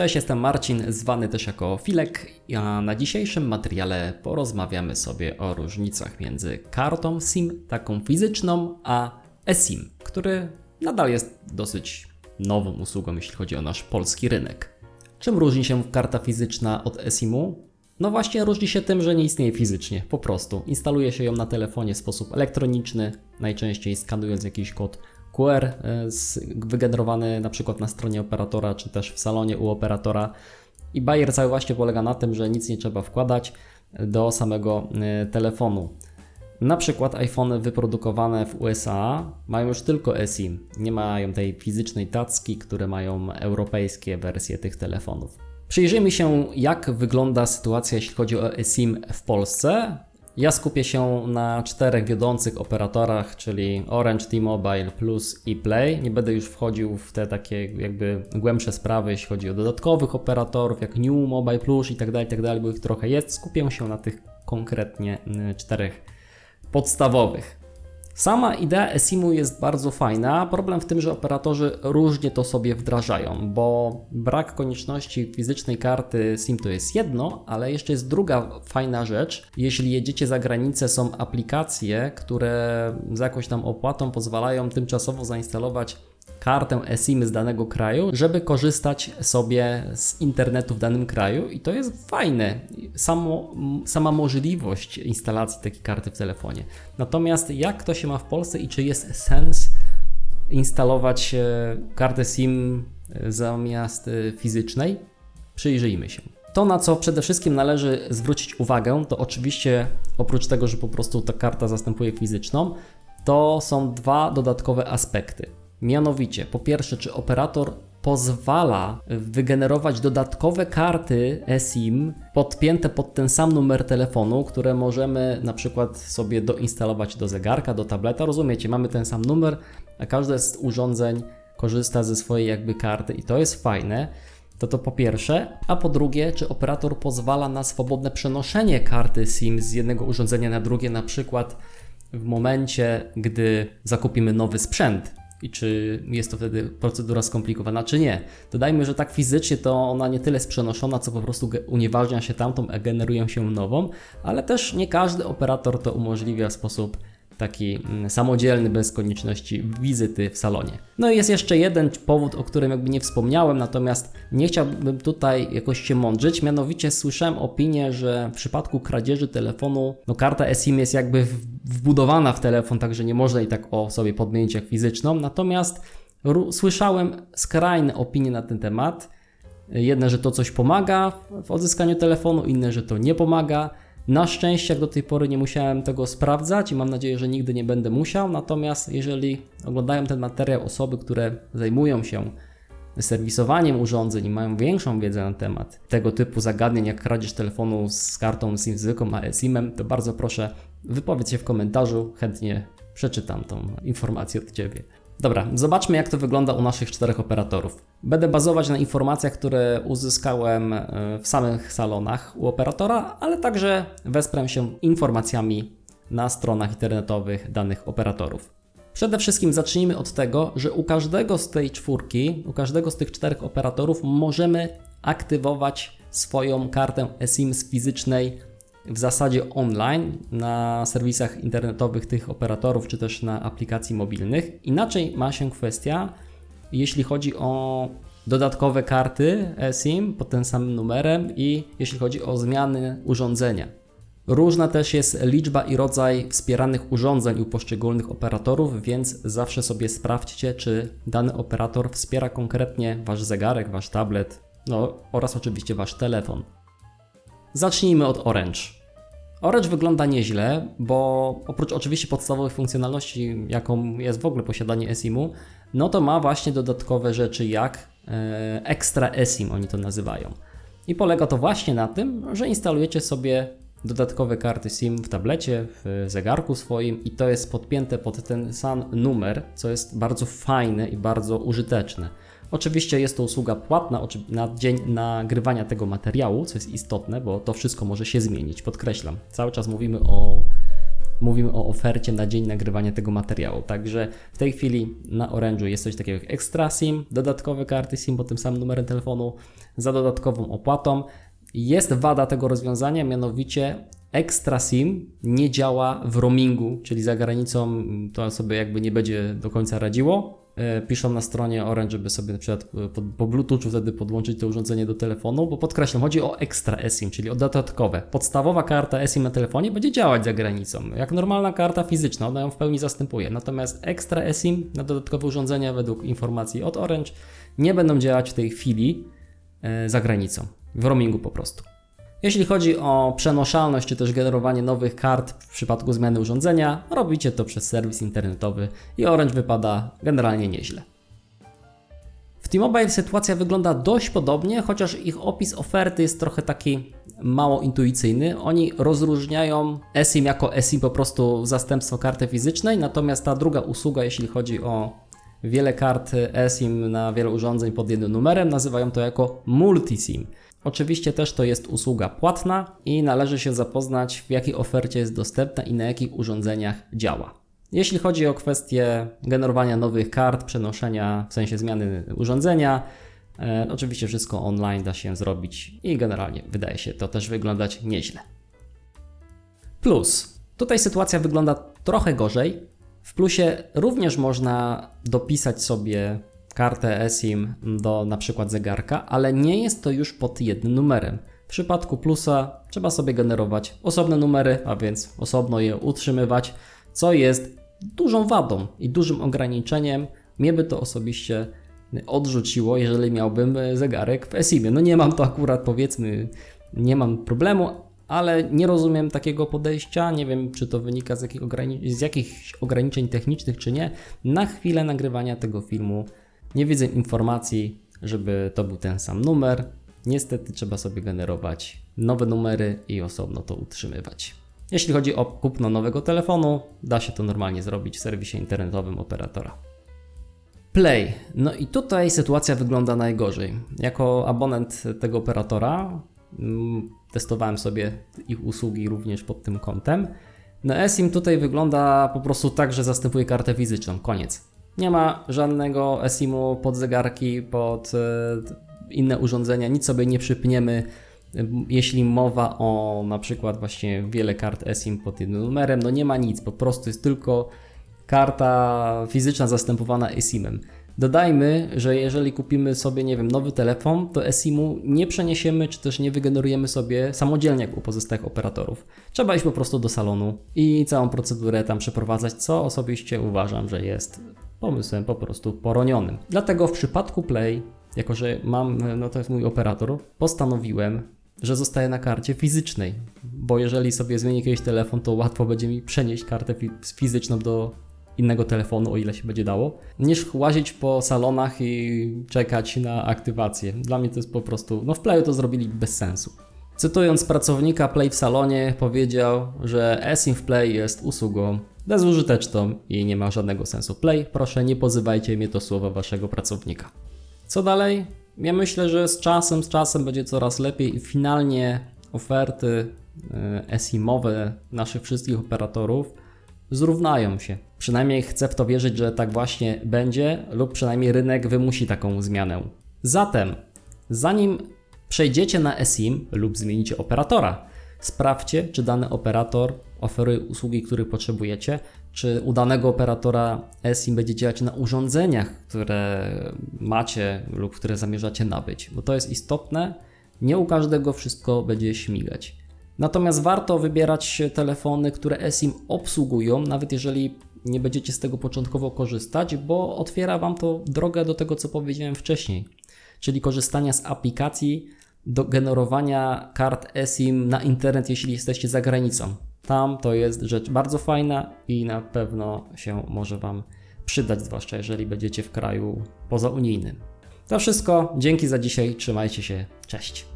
Cześć, jestem Marcin, zwany też jako Filek, a na dzisiejszym materiale porozmawiamy sobie o różnicach między kartą SIM, taką fizyczną, a eSIM, który nadal jest dosyć nową usługą, jeśli chodzi o nasz polski rynek. Czym różni się karta fizyczna od eSIM-u? No właśnie różni się tym, że nie istnieje fizycznie, po prostu. Instaluje się ją na telefonie w sposób elektroniczny, najczęściej skanując jakiś kod QR e, wygenerowany na przykład na stronie operatora, czy też w salonie u operatora. I bajer cały właśnie polega na tym, że nic nie trzeba wkładać do samego e, telefonu. Na przykład iPhony wyprodukowane w USA mają już tylko eSIM, nie mają tej fizycznej tacki, które mają europejskie wersje tych telefonów. Przyjrzyjmy się, jak wygląda sytuacja, jeśli chodzi o eSIM w Polsce. Ja skupię się na czterech wiodących operatorach, czyli Orange, T-Mobile, Plus i Play. Nie będę już wchodził w te takie jakby głębsze sprawy, jeśli chodzi o dodatkowych operatorów, jak New Mobile Plus i tak dalej, tak dalej, bo ich trochę jest. Skupię się na tych konkretnie y, czterech podstawowych. Sama idea eSIM-u jest bardzo fajna. Problem w tym, że operatorzy różnie to sobie wdrażają, bo brak konieczności fizycznej karty SIM to jest jedno, ale jeszcze jest druga fajna rzecz. Jeśli jedziecie za granicę, są aplikacje, które za jakąś tam opłatą pozwalają tymczasowo zainstalować kartę eSIM z danego kraju, żeby korzystać sobie z internetu w danym kraju i to jest fajne, Samo, sama możliwość instalacji takiej karty w telefonie. Natomiast jak to się ma w Polsce i czy jest sens instalować e, kartę SIM zamiast e, fizycznej? Przyjrzyjmy się. To, na co przede wszystkim należy zwrócić uwagę, to oczywiście oprócz tego, że po prostu ta karta zastępuje fizyczną, to są dwa dodatkowe aspekty. Mianowicie, po pierwsze, czy operator pozwala wygenerować dodatkowe karty eSIM podpięte pod ten sam numer telefonu, które możemy na przykład sobie doinstalować do zegarka, do tableta. Rozumiecie, mamy ten sam numer, a każde z urządzeń korzysta ze swojej jakby karty i to jest fajne. To to po pierwsze, a po drugie, czy operator pozwala na swobodne przenoszenie karty SIM z jednego urządzenia na drugie, na przykład w momencie, gdy zakupimy nowy sprzęt, i czy jest to wtedy procedura skomplikowana, czy nie. Dodajmy, że tak fizycznie to ona nie tyle jest przenoszona, co po prostu unieważnia się tamtą, a generują się nową, ale też nie każdy operator to umożliwia w sposób taki mm, samodzielny, bez konieczności wizyty w salonie. No i jest jeszcze jeden powód, o którym jakby nie wspomniałem, natomiast nie chciałbym tutaj jakoś się mądrzyć, mianowicie słyszałem opinię, że w przypadku kradzieży telefonu, no karta eSIM jest jakby wbudowana w telefon, także nie można jej tak o sobie podmienić jak fizyczną, natomiast słyszałem skrajne opinie na ten temat. Jedne, że to coś pomaga w odzyskaniu telefonu, inne, że to nie pomaga. Na szczęście, jak do tej pory nie musiałem tego sprawdzać i mam nadzieję, że nigdy nie będę musiał. Natomiast jeżeli oglądają ten materiał osoby, które zajmują się serwisowaniem urządzeń i mają większą wiedzę na temat tego typu zagadnień, jak kradzież telefonu z kartą SIM zwykłą, a SIM-em, to bardzo proszę wypowiedz się w komentarzu, chętnie przeczytam tą informację od Ciebie. Dobra, zobaczmy jak to wygląda u naszych czterech operatorów. Będę bazować na informacjach, które uzyskałem e, w samych salonach u operatora, ale także wesprę się informacjami na stronach internetowych danych operatorów. Przede wszystkim zacznijmy od tego, że u każdego z tej czwórki, u każdego z tych czterech operatorów możemy aktywować swoją kartę eSIM z fizycznej w zasadzie online na serwisach internetowych tych operatorów, czy też na aplikacji mobilnych. Inaczej ma się kwestia, jeśli chodzi o dodatkowe karty eSIM pod tym samym numerem i jeśli chodzi o zmiany urządzenia. Różna też jest liczba i rodzaj wspieranych urządzeń u poszczególnych operatorów, więc zawsze sobie sprawdźcie, czy dany operator wspiera konkretnie Wasz zegarek, Wasz tablet, no oraz oczywiście Wasz telefon. Zacznijmy od Orange. Orange wygląda nieźle, bo oprócz oczywiście podstawowych funkcjonalności, jaką jest w ogóle posiadanie eSIM-u, no to ma właśnie dodatkowe rzeczy jak e, Extra eSIM, oni to nazywają. I polega to właśnie na tym, że instalujecie sobie dodatkowe karty SIM w tablecie, w zegarku swoim i to jest podpięte pod ten sam numer, co jest bardzo fajne i bardzo użyteczne. Oczywiście jest to usługa płatna na dzień nagrywania tego materiału, co jest istotne, bo to wszystko może się zmienić. Podkreślam, cały czas mówimy o mówimy o ofercie na dzień nagrywania tego materiału. Także w tej chwili na Orange'u jest coś takiego jak Extra SIM, dodatkowe karty SIM pod tym samym numerem telefonu za dodatkową opłatą. Jest wada tego rozwiązania, mianowicie Extra SIM nie działa w roamingu, czyli za granicą to sobie jakby nie będzie do końca radziło. E, piszą na stronie Orange, żeby sobie na przykład po, po Bluetoothu wtedy podłączyć to urządzenie do telefonu, bo podkreślam, chodzi o Extra eSIM, czyli o dodatkowe. Podstawowa karta eSIM na telefonie będzie działać za granicą, jak normalna karta fizyczna, ona ją w pełni zastępuje. Natomiast Extra eSIM na dodatkowe urządzenia, według informacji od Orange, nie będą działać w tej chwili e, za granicą, w roamingu po prostu. Jeśli chodzi o przenoszalność czy też generowanie nowych kart w przypadku zmiany urządzenia, robicie to przez serwis internetowy i Orange wypada generalnie nieźle. W T-Mobile sytuacja wygląda dość podobnie, chociaż ich opis oferty jest trochę taki mało intuicyjny. Oni rozróżniają eSIM jako eSIM po prostu zastępstwo karty fizycznej, natomiast ta druga usługa, jeśli chodzi o wiele kart eSIM na wiele urządzeń pod jednym numerem, nazywają to jako multiSIM. Oczywiście też to jest usługa płatna i należy się zapoznać, w jakiej ofercie jest dostępna i na jakich urządzeniach działa. Jeśli chodzi o kwestię generowania nowych kart, przenoszenia w sensie zmiany urządzenia, e, oczywiście wszystko online da się zrobić i generalnie wydaje się to też wyglądać nieźle. Plus, tutaj sytuacja wygląda trochę gorzej. W plusie również można dopisać sobie kartę eSIM do na przykład zegarka, ale nie jest to już pod jednym numerem. W przypadku plusa trzeba sobie generować osobne numery, a więc osobno je utrzymywać, co jest dużą wadą i dużym ograniczeniem. Mnie by to osobiście odrzuciło, jeżeli miałbym zegarek w eSIM-ie. No nie mam to akurat, powiedzmy, nie mam problemu, ale nie rozumiem takiego podejścia. Nie wiem, czy to wynika z, jakich z jakichś ograniczeń technicznych, czy nie. Na chwilę nagrywania tego filmu nie widzę informacji, żeby to był ten sam numer. Niestety trzeba sobie generować nowe numery i osobno to utrzymywać. Jeśli chodzi o kupno nowego telefonu, da się to normalnie zrobić w serwisie internetowym operatora. Play. No i tutaj sytuacja wygląda najgorzej. Jako abonent tego operatora mm, testowałem sobie ich usługi również pod tym kątem. No eSIM tutaj wygląda po prostu tak, że zastępuje kartę fizyczną. Koniec. Nie ma żadnego eSIM-u pod zegarki, pod e, inne urządzenia, nic sobie nie przypniemy. Jeśli mowa o na przykład właśnie wiele kart eSIM pod jednym numerem, no nie ma nic, po prostu jest tylko karta fizyczna zastępowana eSIM-em. Dodajmy, że jeżeli kupimy sobie, nie wiem, nowy telefon, to eSIM-u nie przeniesiemy, czy też nie wygenerujemy sobie samodzielnie jak u pozostałych operatorów. Trzeba iść po prostu do salonu i całą procedurę tam przeprowadzać, co osobiście uważam, że jest pomysłem po prostu poronionym. Dlatego w przypadku Play, jako że mam, no to jest mój operator, postanowiłem, że zostaje na karcie fizycznej, bo jeżeli sobie zmienię jakiś telefon, to łatwo będzie mi przenieść kartę fizyczną do innego telefonu, o ile się będzie dało, niż łazić po salonach i czekać na aktywację. Dla mnie to jest po prostu, no w Playu to zrobili bez sensu. Cytując pracownika Play w salonie, powiedział, że eSIM w Play jest usługą bezużyteczną i nie ma żadnego sensu. Play, proszę nie pozywajcie mnie to słowa waszego pracownika. Co dalej? Ja myślę, że z czasem, z czasem będzie coraz lepiej i finalnie oferty e, eSIM-owe naszych wszystkich operatorów zrównają się. Przynajmniej chcę w to wierzyć, że tak właśnie będzie, lub przynajmniej rynek wymusi taką zmianę. Zatem, zanim przejdziecie na eSIM lub zmienicie operatora, sprawdźcie, czy dany operator oferuje usługi, których potrzebujecie, czy u danego operatora eSIM będzie działać na urządzeniach, które macie lub które zamierzacie nabyć, bo to jest istotne. Nie u każdego wszystko będzie śmigać. Natomiast warto wybierać telefony, które eSIM obsługują, nawet jeżeli nie będziecie z tego początkowo korzystać, bo otwiera Wam to drogę do tego, co powiedziałem wcześniej, czyli korzystania z aplikacji do generowania kart eSIM na internet, jeśli jesteście za granicą. Tam to jest rzecz bardzo fajna i na pewno się może Wam przydać, zwłaszcza jeżeli będziecie w kraju pozaunijnym. To wszystko. Dzięki za dzisiaj. Trzymajcie się. Cześć.